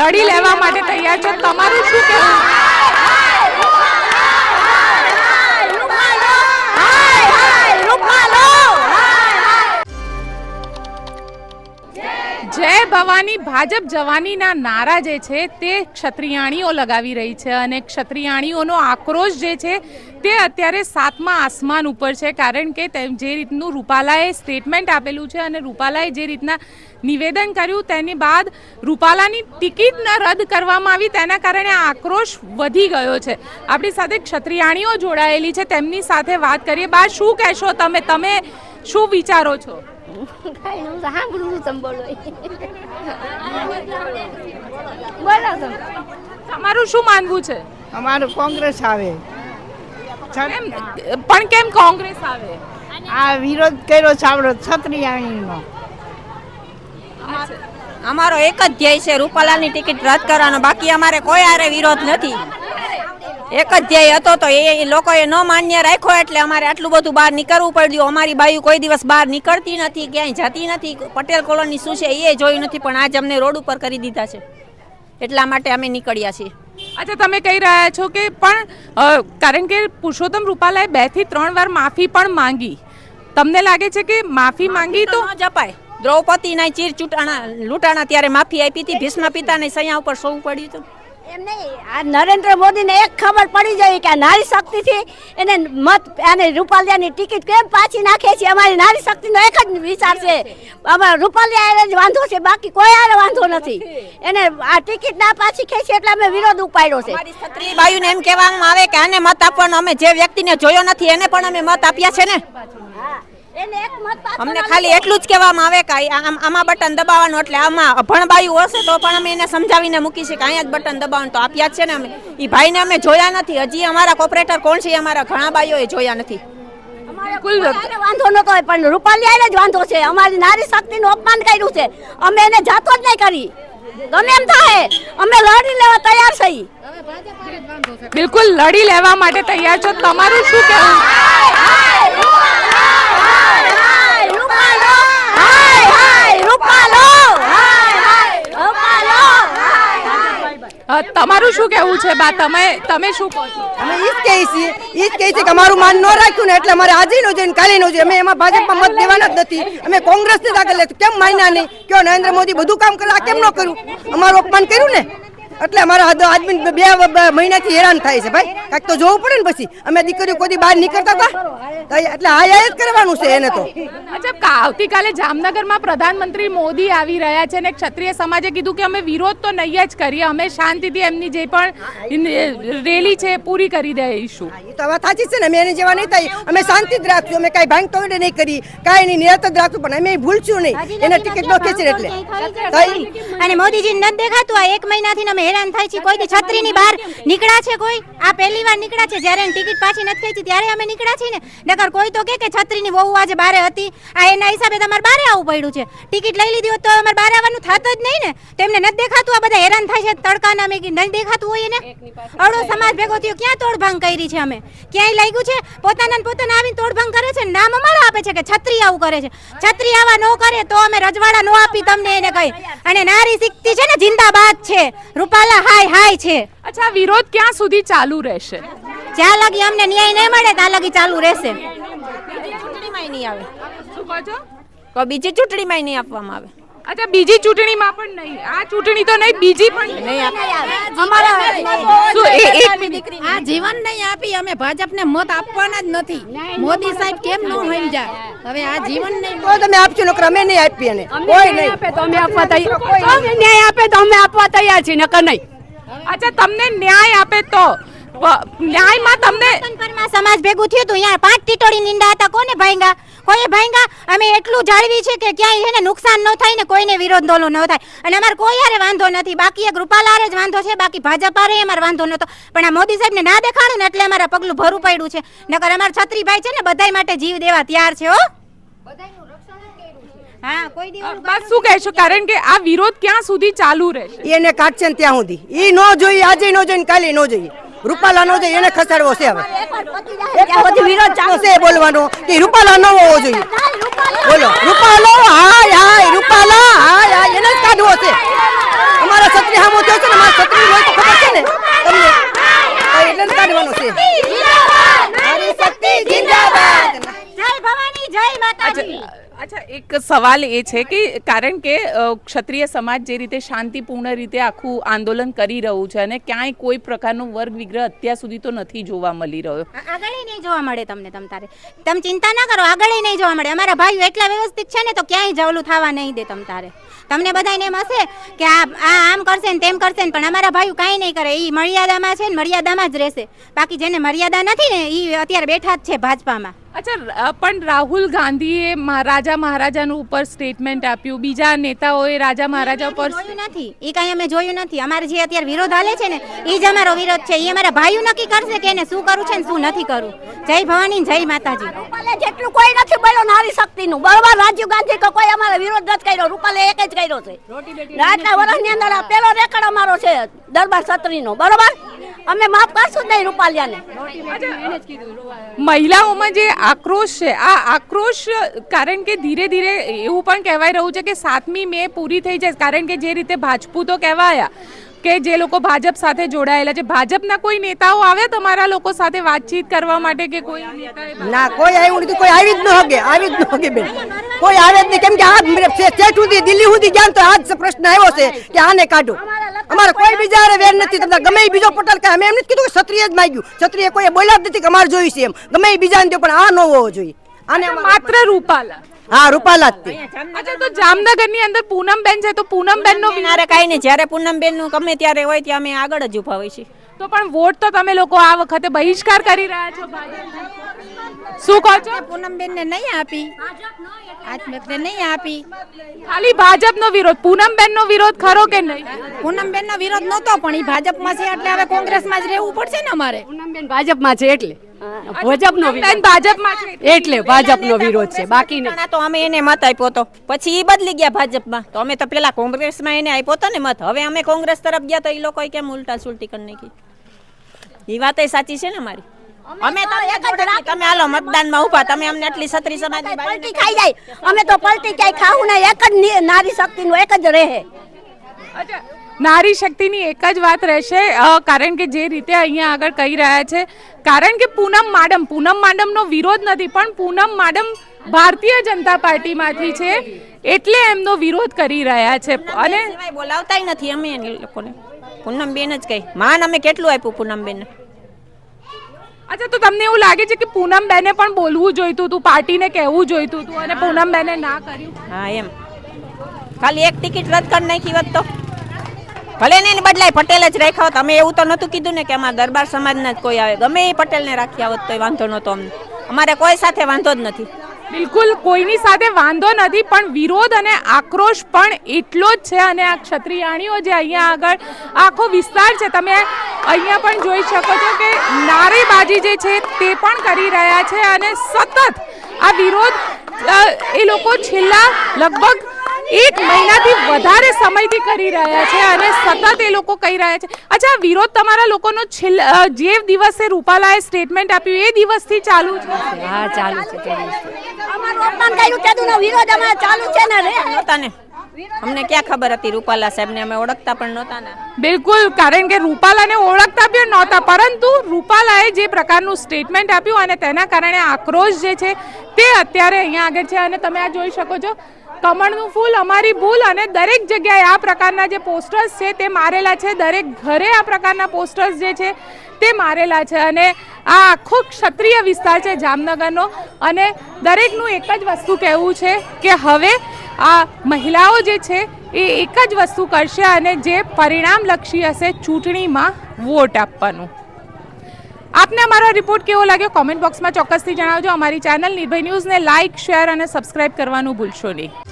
લડી લેવા માટે તૈયાર છો? તમારું શું કહેવું? જય ભવાની ભાજપ જવાનીના નારા જે છે તે ક્ષત્રિયાણીઓ લગાવી રહી છે અને ક્ષત્રિયાણીઓનો આક્રોશ જે છે તે અત્યારે સાતમા આસમાન ઉપર છે કારણ કે જે રીતનું રૂપાલાએ સ્ટેટમેન્ટ આપેલું છે અને રૂપાલાએ જે રીતના નિવેદન કર્યું તેની બાદ રૂપાલાની ટિકિટ ન રદ કરવામાં આવી તેના કારણે આક્રોશ વધી ગયો છે. આપણી સાથે ક્ષત્રિયાણીઓ જોડાયેલી છે તેમની સાથે વાત કરીએ. બા, શું કહેશો તમે? તમે શું વિચારો છો? કાંઈ હું સાંભળું છું તમે બોલો બોલો તમે તમારું શું માનવું છે? અમારું કોંગ્રેસ આવે. પણ કેમ કોંગ્રેસ આવે? આ વિરોધ કર્યો છે આપણો છત્રીયાણીનો અમારો એક જ ધ્યેય છે રૂપાલાની ટિકિટ રદ કરવાનો. બાકી અમારે કોઈ આરે વિરોધ નથી. એક જ ધ્યેય હતો તો એ લોકોએ ન માન્ય રાખ્યો એટલે અમારે આટલું બધું બહાર નીકળવું પડ્યું. અમારી બાયું કોઈ દિવસ બહાર નીકળતી નથી ક્યાંય જતી નથી. પટેલ કોલોની શું છે એ જોયું નથી પણ આજ અમને રોડ ઉપર કરી દીધા છે. એટલા માટે અમે નીકળ્યા છીએ. અચ્છા તમે કહી રહ્યા છો કે પણ કારણ કે પુરુષોત્તમ રૂપાલાએ બેથી ત્રણ વાર માફી પણ માંગી. તમને લાગે છે કે માફી માંગી તો ન જપાય. દ્રૌપદીના ચીર ચૂંટાણા લૂંટાણા ત્યારે માફી આપી હતી. ભીષ્મ પિતાને સૈયા ઉપર સોવું પડ્યું હતું. એમ નહીં, આ નરેન્દ્ર મોદીને એક ખબર પડી જાય કે આ નારી શક્તિથી એને મત અને રૂપાલિયાની ટિકિટ કેમ પાછી નાખે છે? અમારી નારી શક્તિનો એક જ વિચાર છે. અમારે રૂપાલિયા જ વાંધો છે, બાકી કોઈ હારે વાંધો નથી. એને આ ટિકિટ ના પાછી ખેંચી એટલે અમે વિરોધ ઉપાડ્યો છે. ક્ષત્રિય બાયુને એમ કહેવામાં આવે કે આને મત આપવાનો અમે જે વ્યક્તિને જોયો નથી, એને પણ અમે મત આપ્યા છે ને? અમને ખાલી એટલું જ કહેવામાં આવે કે આમ- આમાં બટન દબાવવાનું એટલે આમાં અભણ બાયું હશે તો પણ અમે એને સમજાવીને મૂકી છે કે અહીંયા જ બટન દબાવવાનું. તો આપ્યા જ છે ને અમે. એ ભાઈને અમે જોયા નથી. હજી અમારા કોપરેટર કોણ છે અમારા ઘણા બાઈઓએ જોયા નથી. વાંધો નતો પણ રૂપાલી હારે જ વાંધો છે. અમારી નારી શક્તિનું અપમાન કર્યું છે. અમે એને જાતો જ નહીં કરી. ગમે એમ થાય. અમે લડી લેવા તૈયાર છીએ બિલકુલ લડી લેવા માટે તૈયાર છો. તમારું શું કહેવું? તમારું શું કહેવું છે? બા, તમે તમે શું કહો છો? અમે ઈ જ છીએ, ઈ જ છીએ કે અમારું માન ન રાખ્યું ને એટલે અમારે આજે નો જોઈને કાલે નો જોઈએ અમે એમાં ભાજપમાં મત દેવાના જ નથી. અમે કોંગ્રેસ ને આગળ લેતું કેમ માન્યા નહીં? કયો નરેન્દ્ર મોદી બધું કામ કરે આ કેમ ન કર્યું? અમારું અપમાન કર્યું ને? એટલે અમારા હદ આદમી બે બે મહિનાથી હેરાન થાય છે ભાઈ. કાંઈક તો જોવું પડે ને પછી. અમે દીકરીઓ કોઈ બહાર નીકળતા હતા? એટલે આ આ જ કરવાનું છે એને તો. અચ્છા આવતીકાલે જામનગરમાં પ્રધાનમંત્રી મોદી આવી રહ્યા છે અને ક્ષત્રિય સમાજે કીધું કે અમે વિરોધ તો નહીં જ કરીએ અમે શાંતિથી એમની જે પણ રેલી છે એ પૂરી કરી દઈશું. એ તો વાત સાચી છે ને. અમે એને જેવા નહીં થાય. અમે શાંતિ જ રાખશું. અમે કાંઈ ભાંગ તોડે નહીં કરી. કાંઈ નહીં નિરત જ રાખશું. પણ અમે ભૂલશું નહીં. એને ટિકિટ નો ખેંચી એટલે. અને મોદીજી નથી દેખાતું આ એક મહિનાથી અમે હેરાન થાય છે કોઈ છત્રીની બહાર નીકળ્યા છે કોઈ? આ પહેલી વાર નીકળ્યા છે જ્યારે ટિકિટ પાછી નથી ખેંચી ત્યારે અમે નીકળ્યા છીએ ને? નકર કોઈ તો કે છત્રીની વહુ આજે બારે હતી. આ એના હિસાબે તમારે બારે આવવું પડ્યું છે. ટિકિટ લઈ લીધી હોત તો અમારે બારે આવવાનું થતું જ નહીં ને? તેમને નથી દેખાતું આ બધા હેરાન થાય છે તડકાના અમે નહીં દેખાતું હોય એને? અડો સમાજ ભેગો થયો ક્યાં તોડભાંગ કરી છે અમે? ક્યાંય લાગ્યું છે? પોતાના પોતાના આવીને તોડભાંગ કરે છે નામ અમારા આપે છે કે છત્રી આવું કરે છે. છત્રી આવા નો કરે તો અમે રજવાડા નો આપી તમને એને કહી અને નારી શીખતી છે ને જિંદાબાદ છે. રૂપાલા હાય હાય છે. અચ્છા વિરોધ ક્યાં સુધી ચાલુ રહેશે? જ્યાં લગી અમને ન્યાય નહીં મળે ત્યાં લગી ચાલુ રહેશે. ચૂંટણીમાં નહીં આવે. શું કહો છો? બીજી ચૂંટણીમાં નહીં આપવામાં આવે. અચ્છા બીજી ચૂંટણીમાં પણ નહીં. આ ચૂંટણી તો નહીં બીજી પણ નહીં શું એક દીકરી આ જીવન નહીં આપી અમે ભાજપને મત આપવાના જ નથી. મોદી સાહેબ કેમ ન સમજ્યા હવે આ જીવન નહીં તો તમે આપશો નકર અમે નહીં આપીએ ને કોઈ નહીં તો અમે આપવા તૈયાર. ન્યાય આપે તો અમે આપવા તૈયાર છીએ નકર નહીં. અચ્છા તમને ન્યાય આપે તો. ન્યાયમાં તમને પરમાં સમાજ ભેગું થયું હતું. અહીંયા પાંચ ટીટોળી નીંડા હતા. કોને ભાંગા કોઈ ભાંગા અમે એટલું જાળવી છે કે ક્યાંય એને નુકસાન ન થાય ને કોઈને વિરોધ દોલો ન થાય. અને અમારે કોઈ હારે વાંધો નથી. બાકી એક રૂપાલારે જ વાંધો છે. બાકી ભાજપ આરે અમારે વાંધો નતો પણ આ મોદી સાહેબને ના દેખાણું ને એટલે અમારે પગલું ભરું પડ્યું છે. નકર અમારા છત્રીભાઈ છે ને બધાય માટે જીવ દેવા તૈયાર છે હો. હા કોઈ દિવસ બસ શું કહેશો? કારણ કે આ વિરોધ ક્યાં સુધી ચાલુ રહેશે? એને કાઢશે ત્યાં સુધી. ઈ ન જોઈએ આજે ન જોઈએ કાલે ન જોઈએ. રૂપાલાનો છે એને ખસાડવો છે હવે. એક પછી વિરોધ ચાલુ છે બોલવાનો. કે રૂપાલા હોવો જોઈએ. બોલો રૂપાલો હાય હાય રૂપાલા હાય હાય એને જ કાઢવો છે. અમારા છત્રી હામો થયો છે ને અમારા છત્રી હોય તો ખબર છે ને તમને? એટલે જ કાઢવાનો છે. જય ભવાની જય માતાજી. સવાલ એ છે કે કારણ કે ક્ષત્રિય સમાજ જે રીતે શાંતિપૂર્ણ રીતે આખું આંદોલન કરી રહ્યું છે અને ક્યાંય કોઈ પ્રકારનો વર્ગ વિગ્રહ અત્યાર સુધી તો નથી જોવા મળી રહ્યો. આગળ નહીં જોવા મળે તમને તમ તારે. તમે ચિંતા ના કરો આગળ નહીં જોવા મળે. અમારા ભાઈઓ એટલા વ્યવસ્થિત છે ને તો ક્યાંય જવલું થવા નહીં દે તમ તારે. તમને બધાને એમ હશે કે આ આ આમ કરશે ને તેમ કરશે ને, પણ અમારા ભાઈઓ કાંઈ નહીં કરે. એ મર્યાદામાં છે ને મર્યાદામાં જ રહેશે. બાકી જેને મર્યાદા નથી ને એ અત્યારે બેઠા જ છે ભાજપામાં. અચ્છા પણ રાહુલ ગાંધીએ રાજા મહારાજાનું ઉપર સ્ટેટમેન્ટ આપ્યું. બીજા નેતાઓએ રાજા મહારાજા ઉપર જોયું નથી. એ કાંઈ અમે જોયું નથી. અમારે જે અત્યારે વિરોધ હાલે છે ને એ જ અમારો વિરોધ છે. એ અમારા ભાઈઓ નક્કી કરશે કે એને શું કરવું છે ને શું નથી કરવું. જય ભવાની જય માતાજી. રૂપાલે જેટલું કોઈ નથી બોલ્યો નારી શક્તિનું. બરોબર રાજીવ ગાંધી કે કોઈ અમારે વિરોધ નથી કર્યો. રૂપાલે એક જ કર્યો છે. આટલા વર્ષની અંદર આ પેલો રેકર્ડ અમારો છે દરબાર છત્રીનો. બરોબર? અમે માફ કરશું નહીં રૂપાલિયાને. મહિલાઓમાં જે આક્રોશ છે આ આક્રોશ કારણ કે ધીરે ધીરે એવું પણ કહેવાય રહ્યું છે કે સાતમી મે પૂરી થઈ જાય કારણ કે જે રીતે ભાજપૂતો કહેવાયા કે જે લોકો ભાજપ સાથે જોડાયેલા છે. ભાજપના કોઈ નેતાઓ આવ્યા તમારા લોકો સાથે વાતચીત કરવા માટે કે કોઈ ના કોઈ આવ્યું નથી કોઈ આવી જ ન હગે આવી જ ન હગે બેન. કોઈ આવે જ નહીં કેમ કે આ સ્ટેટ સુધી દિલ્હી સુધી ગયા તો આજ પ્રશ્ન આવ્યો છે કે આને કાઢો. અમારે કોઈ બીજા વેર નથી તમને ગમે બીજો પટેલ કે અમે એમ નથી કીધું કે ક્ષત્રિય જ માગ્યું. ક્ષત્રિય કોઈ બોલ્યા જ નથી કે અમારે જોયું છે એમ. ગમે બીજા ને પણ આ ન હોવો જોઈએ. આને માત્ર રૂપાલા. હા રૂપાલા જ તે. અચ્છા તો જામનગરની અંદર પૂનમબેન છે તો પૂનમબેન નો મારે કાંઈ નહીં. જ્યારે પૂનમબેનનું ગમે ત્યારે હોય ત્યાં અમે આગળ જ ઊભા હોય છે તો પણ વોટ તો તમે લોકો આ વખતે બહિષ્કાર કરી રહ્યા છો ભાજપનો. શું કહો છો? પૂનમબેન ને નહીં આપી. આત્મહત્યા નહીં આપી. ખાલી ભાજપનો વિરોધ પૂનમબેન નો વિરોધ ખરો કે નહીં? પૂનમબેન નો વિરોધ નહોતો પણ એ ભાજપમાં છે એટલે હવે કોંગ્રેસમાં જ રહેવું પડશે ને અમારે. પૂનમબેન ભાજપમાં છે એટલે. ભાજપનો બેન ભાજપમાં છે એટલે. ભાજપનો વિરોધ છે બાકી તો અમે એને મત આપ્યો તો. પછી એ બદલી ગયા ભાજપમાં. તો અમે તો પેલા કોંગ્રેસમાં એને આપ્યો તો ને મત. હવે અમે કોંગ્રેસ તરફ ગયા તો એ લોકો કેમ ઉલટા સુલટી કરી નાખી? એ વાત સાચી છે ને મારી? અમે તો એક જ રાખ તમે હાલો મતદાનમાં ઊભા તમે અમને આટલી છત્રી સમાજની પલટી ખાઈ જાય અમે તો પલટી ક્યાંય ખાવું નહીં. એક જ નારી શક્તિનું એક જ રહે. નારી શક્તિની એક જ વાત રહેશે. કારણ કે જે રીતે અહીંયા આગળ કહી રહ્યા છે કારણ કે પૂનમ માડમ પૂનમ માડમનો વિરોધ નથી પણ પૂનમ માડમ ભારતીય જનતા પાર્ટીમાંથી છે એટલે એમનો વિરોધ કરી રહ્યા છે. અને બોલાવતા બોલાવતાય નથી અમે એ લોકોને. પૂનમબેન જ કહી. માન અમે કેટલું આપ્યું પૂનમબેન અચ્છા, તો તમને એવું લાગે છે કે પૂનમ બેને પણ બોલવું જોઈતું હતું, પાર્ટીને કહેવું જોઈતું હતું અને પૂનમ બેને ના કર્યું? હા, એમ. ખાલી એક ટિકિટ રદ કરી નાખી હોત તો. ભલે ને બદલાય, પટેલ જ રાખ્યા હોત. અમે એવું તો નહોતું કીધું ને કે અમારા દરબાર સમાજના જ કોઈ આવે. ગમે એ પટેલને રાખ્યા હોત તો વાંધો નહોતો અમને. અમારે કોઈ સાથે વાંધો જ નથી. બિલકુલ, કોઈની સાથે વાંધો નથી, પણ વિરોધ અને આક્રોશ પણ એટલો જ છે. અને આ ક્ષત્રિયાણીઓ જે અહીંયા આગળ, આખો વિસ્તાર છે, તમે અહીંયા પણ જોઈ શકો છો કે નારેબાજી જે છે, તે પણ કરી રહ્યા છે. અને સતત આ વિરોધ એ લોકો છેલ્લા લગભગ એક મહિનાથી વધારે સમયથી કરી રહ્યા છે અને સતત એ લોકો કહી રહ્યા છે. અચ્છા વિરોધ તમારા લોકોનો છેલ્લા જે દિવસે રૂપાલાએ સ્ટેટમેન્ટ આપ્યું, એ દિવસથી ચાલુ છે? હા ચાલુ છે. અમારું અપમાન કર્યું તેનું વિરોધ અમારે ચાલુ છે ને રે. નહોતા ને અમને ક્યાં ખબર હતી રૂપાલા સાહેબને અમે ઓળખતા પણ નહોતા ને બિલકુલ કારણ કે રૂપાલાને ઓળખતા પણ નહોતા પરંતુ રૂપાલાએ જે પ્રકારનું સ્ટેટમેન્ટ આપ્યું અને તેના કારણે આક્રોશ જે છે તે અત્યારે અહીંયા આગળ છે અને તમે આ જોઈ શકો છો. કમળનું ફૂલ અમારી ભૂલ અને દરેક જગ્યાએ આ પ્રકારના જે પોસ્ટર્સ છે તે મારેલા છે. દરેક ઘરે આ પ્રકારના પોસ્ટર્સ જે છે તે મારેલા છે અને આ આખો ક્ષત્રિય વિસ્તાર છે જામનગરનો અને દરેકનું એક જ વસ્તુ કહેવું છે કે હવે આ મહિલાઓ જે છે એ એક જ વસ્તુ કરશે અને જે પરિણામલક્ષી હશે ચૂંટણીમાં વોટ આપવાનું. આપને અમારો રિપોર્ટ કેવો લાગ્યો? કોમેન્ટ બોક્સમાં ચોક્કસથી જણાવજો. અમારી ચેનલ નિર્ભય ન્યૂઝને લાઇક શેર અને સબસ્ક્રાઇબ કરવાનું ભૂલશો નહીં.